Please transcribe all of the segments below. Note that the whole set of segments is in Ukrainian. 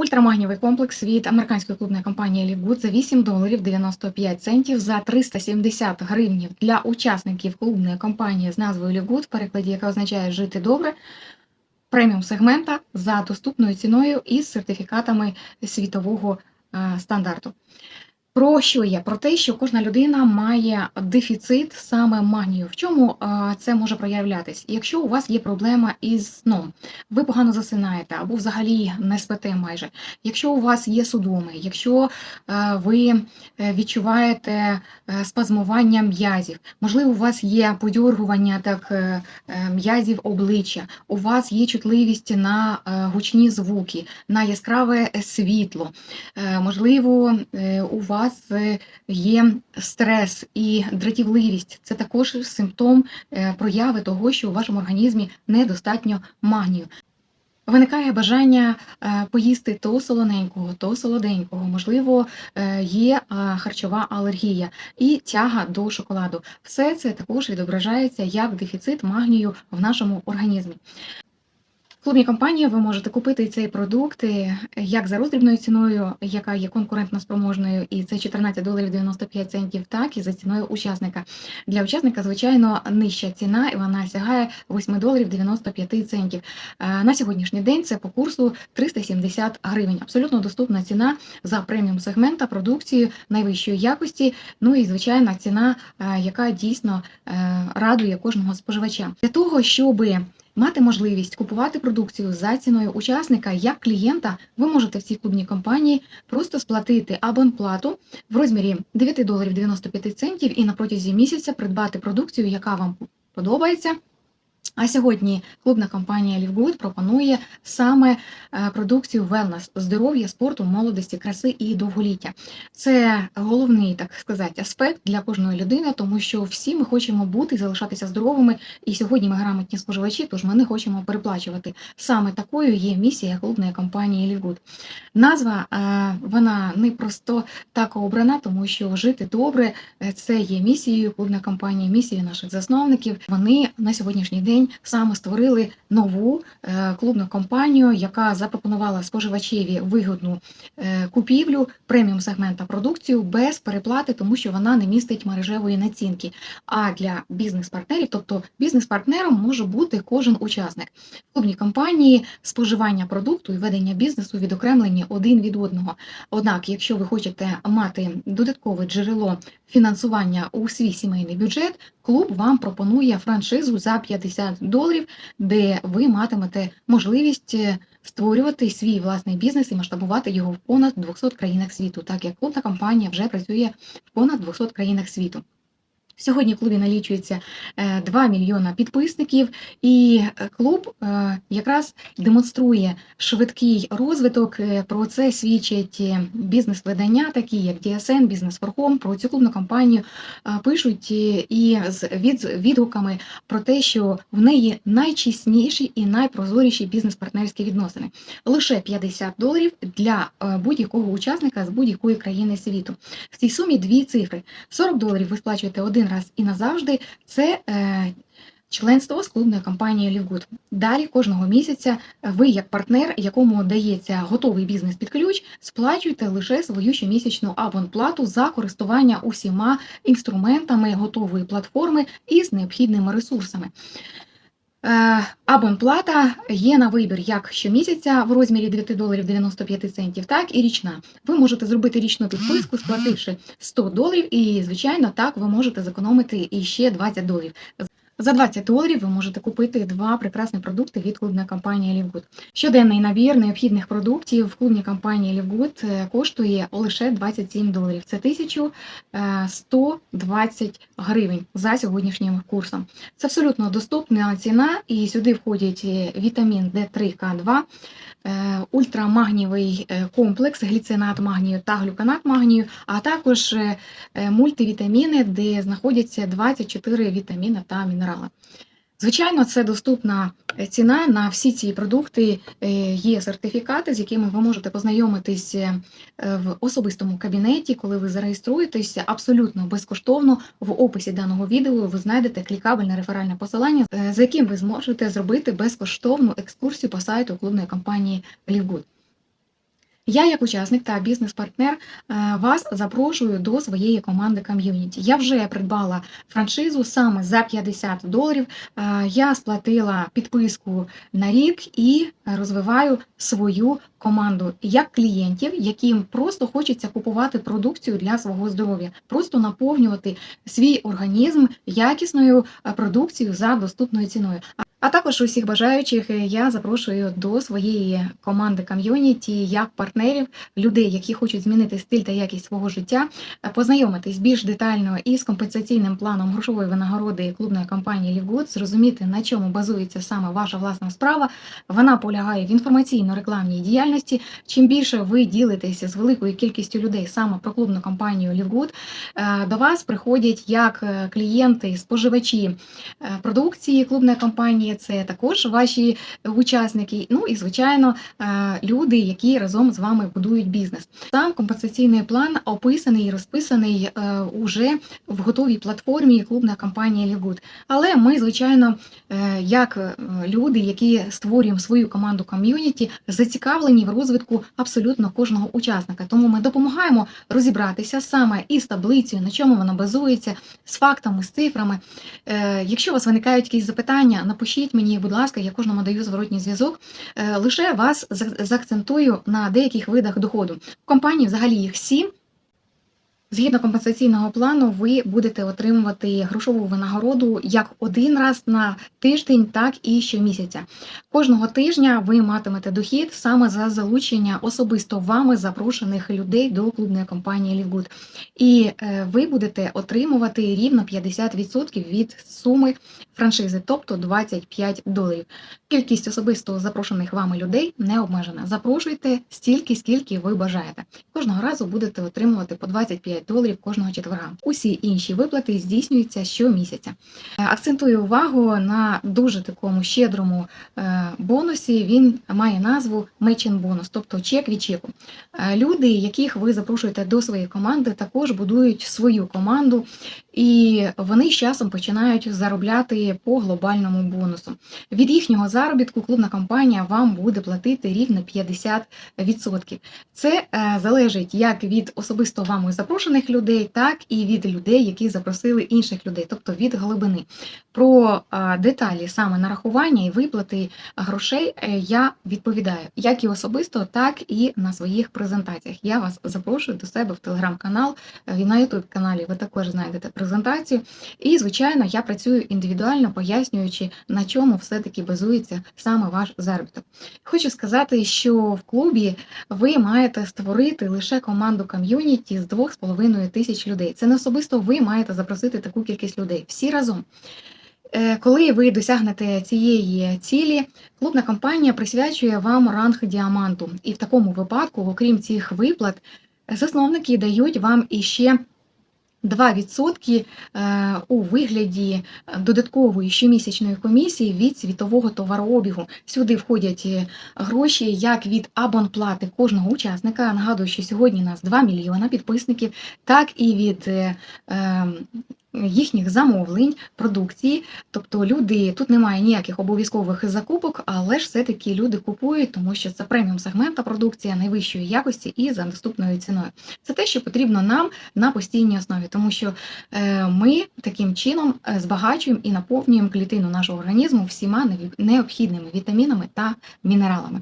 Ультрамагнієвий комплекс від американської клубної компанії Лівгуд за 8 доларів 95 центів за 370 гривнів для учасників клубної компанії з назвою Лівгуд, в перекладі, яка означає жити добре. Преміум сегмента за доступною ціною із сертифікатами світового е, стандарту. Про що є? Про те, що кожна людина має дефіцит саме магнію. В чому це може проявлятись? Якщо у вас є проблема із сном, ви погано засинаєте або взагалі не спите майже. Якщо у вас є судоми, якщо е, ви е, відчуваєте е, спазмування м'язів, можливо, у вас є подьоргування так м'язів обличчя, у вас є чутливість на гучні звуки, на яскраве світло, можливо, у вас е, є стрес і дратівливість. Це також симптом е, прояви того, що у вашому організмі недостатньо магнію. Виникає бажання е, поїсти то солоненького, то солоденького, можливо, є харчова алергія і тяга до шоколаду. Все це також відображається як дефіцит магнію в нашому організмі. В клубній компанії ви можете купити цей продукт як за роздрібною ціною, яка є конкурентно спроможною, і це 14 доларів 95 центів, так і за ціною учасника. Для учасника, звичайно, нижча ціна, і вона сягає 8 доларів 95 центів. Е, На сьогоднішній день це по курсу 370 гривень. Абсолютно доступна ціна за преміум сегмента продукції найвищої якості. Ну і звичайна ціна, е, яка дійсно е, радує кожного споживача. Для того, щоби Мати можливість купувати продукцію за ціною учасника як клієнта, ви можете в цій клубній компанії просто сплатити абонплату в розмірі 9 доларів 95 центів і на протязі місяця придбати продукцію, яка вам подобається. А сьогодні клубна компанія Лівгуд пропонує саме е, продукцію wellness – здоров'я, спорту, молодості, краси і довголіття. Це головний, так сказати, аспект для кожної людини, тому що всі ми хочемо бути залишатися здоровими. І сьогодні ми грамотні споживачі, тож ми не хочемо переплачувати. Саме такою є місія клубної компанії Лівгуд. Назва е, вона не просто так обрана, тому що жити добре е, це є місією клубної компанії, місією наших засновників. Вони на сьогоднішній день саме створили нову е, клубну компанію, яка запропонувала споживачеві вигідну е, купівлю преміум сегмента продукцію без переплати, тому що вона не містить мережевої націнки. А для бізнес-партнерів, тобто бізнес-партнером може бути кожен учасник. В клубній компанії споживання продукту і ведення бізнесу відокремлені один від одного. Однак, якщо ви хочете мати додаткове джерело фінансування у свій сімейний бюджет, клуб вам пропонує франшизу за 50 доларів, де ви матимете можливість е, створювати свій власний бізнес і масштабувати його в понад 200 країнах світу, так як клубна компанія вже працює в понад 200 країнах світу. Сьогодні в клубі налічується е, 2 мільйона підписників, і е, клуб е, якраз демонструє швидкий розвиток. Е, Про це свідчать е, бізнес-видання, такі як DSN, Business for Home, про цю клубну компанію е, пишуть е, і з від, відгуками про те, що в неї найчесніші і найпрозоріші бізнес-партнерські відносини. Лише 50 доларів для е, будь-якого учасника з будь-якої країни світу. В цій сумі дві цифри: 40 доларів ви сплачуєте один раз і назавжди. Це е, членство з клубної компанії Лівгуд. Далі кожного місяця ви, як партнер, якому дається готовий бізнес під ключ, сплачуєте лише свою щомісячну абонплату за користування усіма інструментами готової платформи із необхідними ресурсами. Е, Абонплата є на вибір як щомісяця в розмірі 9 доларів 95 центів, так і річна. Ви можете зробити річну підписку, сплативши 100 доларів, і, звичайно, так ви можете зекономити іще 20 доларів. За 20 доларів ви можете купити два прекрасні продукти від клубної компанії Лівгуд. Щоденний набір необхідних продуктів в клубній компанії Лівгуд е, коштує лише 27 доларів. Це 1120 гривень за сьогоднішнім курсом. Це абсолютно доступна ціна, і сюди входять е, вітамін D3К2, е, ультрамагнієвий е, комплекс, гліцинат магнію та глюканат магнію, а також е, е, мультивітаміни, де знаходяться 24 вітаміни та мінерали. Звичайно, це доступна е, ціна на всі ці продукти. е, Є сертифікати, з якими ви можете познайомитись е, в особистому кабінеті, коли ви зареєструєтеся абсолютно безкоштовно. В описі даного відео ви знайдете клікабельне реферальне посилання, за яким ви зможете зробити безкоштовну екскурсію по сайту клубної компанії Лівгуд. Я, як учасник та бізнес-партнер, е, вас запрошую до своєї команди ком'юніті. Я вже придбала франшизу саме за 50 доларів. Е, Я сплатила підписку на рік і розвиваю свою команду як клієнтів, яким просто хочеться купувати продукцію для свого здоров'я, просто наповнювати свій організм якісною е, продукцією за доступною ціною. А- також усіх бажаючих е, я запрошую до своєї команди ком'юніті як партнерів, людей, які хочуть змінити стиль та якість свого життя, е, познайомитись більш детально із компенсаційним планом грошової винагороди клубної компанії Лівгуд, зрозуміти на чому базується саме ваша власна справа. Вона полягає в інформаційно-рекламній діяльності. Чим більше ви ділитеся з великою кількістю людей саме про клубну компанію Лівгуд, е, до вас приходять як е, клієнти, споживачі е, продукції клубної компанії. Це також ваші учасники. Ну і звичайно, люди, які разом з вами будують бізнес. Сам компенсаційний план описаний і розписаний уже в готовій платформі клубна компанія Лівгуд. Але ми, звичайно, як люди, які створюємо свою команду ком'юніті, зацікавлені в розвитку абсолютно кожного учасника. Тому ми допомагаємо розібратися саме із таблицею, на чому вона базується, з фактами, з цифрами. Е, Якщо у вас виникають якісь запитання, напишіть мені, будь ласка, я кожному даю зворотній зв'язок. Е, Лише вас заакцентую на деяких видах доходу. В компанії взагалі їх сім. Згідно компенсаційного плану, ви будете отримувати грошову винагороду як один раз на тиждень, так і щомісяця. Кожного тижня ви матимете дохід саме за залучення особисто вами запрошених людей до клубної компанії Лівгуд. І е, ви будете отримувати рівно 50% від суми франшизи, тобто 25 доларів. Кількість особисто запрошених вами людей не обмежена. Запрошуйте стільки, скільки ви бажаєте. Кожного разу будете отримувати по 25 доларів кожного четверга. Усі інші виплати здійснюються щомісяця. Е, Акцентую увагу на дуже такому щедрому е, бонусі. Він має назву Мечин бонус, тобто чек від чеку. Е, Люди, яких ви запрошуєте до своєї команди, також будують свою команду, і вони з часом починають заробляти по глобальному бонусу. Від їхнього заробітку клубна компанія вам буде платити рівно 50%. Це е, залежить як від особисто вами запрошених людей, так і від людей, які запросили інших людей, тобто від глибини. Про е, деталі саме нарахування і виплати грошей е, я відповідаю як і особисто, так і на своїх презентаціях. Я вас запрошую до себе в телеграм-канал. і На ютуб каналі ви також знайдете презентацію. І, звичайно, я працюю індивідуально, пояснюючи, на чому все-таки базується саме ваш заробіток. Хочу сказати, що в клубі ви маєте створити лише команду ком'юніті з 2,5 тисяч людей. Це не особисто ви маєте запросити таку кількість людей всі разом. Е, Коли ви досягнете цієї цілі, клубна компанія присвячує вам ранг діаманту. І в такому випадку, окрім цих виплат, засновники дають вам іще 2% е, у вигляді додаткової щомісячної комісії від світового товарообігу. Сюди входять е, гроші як від абонплати кожного учасника. Нагадую, що сьогодні нас 2 мільйона підписників, так і від е, е, їхніх замовлень, продукції. Тобто люди тут немає ніяких обов'язкових закупок, але ж все-таки люди купують, тому що це преміум сегмента продукція найвищої якості і за доступною ціною. Це те, що потрібно нам на постійній основі, тому що е, ми таким чином е, збагачуємо і наповнюємо клітину нашого організму всіма необхідними вітамінами та мінералами.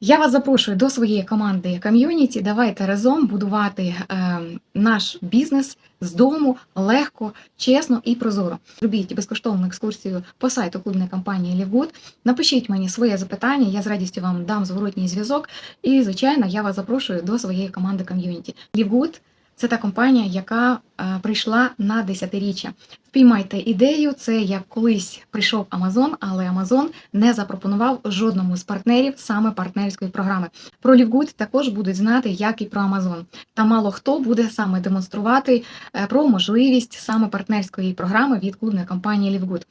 Я вас запрошую до своєї команди ком'юніті. Давайте разом будувати е, наш бізнес з дому легко, чесно і прозоро. Робіть безкоштовну екскурсію по сайту клубної компанії Лівгуд. Напишіть мені своє запитання, я з радістю вам дам зворотній зв'язок. І, звичайно, я вас запрошую до своєї команди ком'юніті. Лівгуд це та компанія, яка е, прийшла на десятиріччя. Впіймайте ідею, це як колись прийшов Амазон, але Амазон не запропонував жодному з партнерів саме партнерської програми. Про Лівгуд також будуть знати, як і про Амазон. Та мало хто буде саме демонструвати е, про можливість саме партнерської програми від клубної компанії Лівгуд.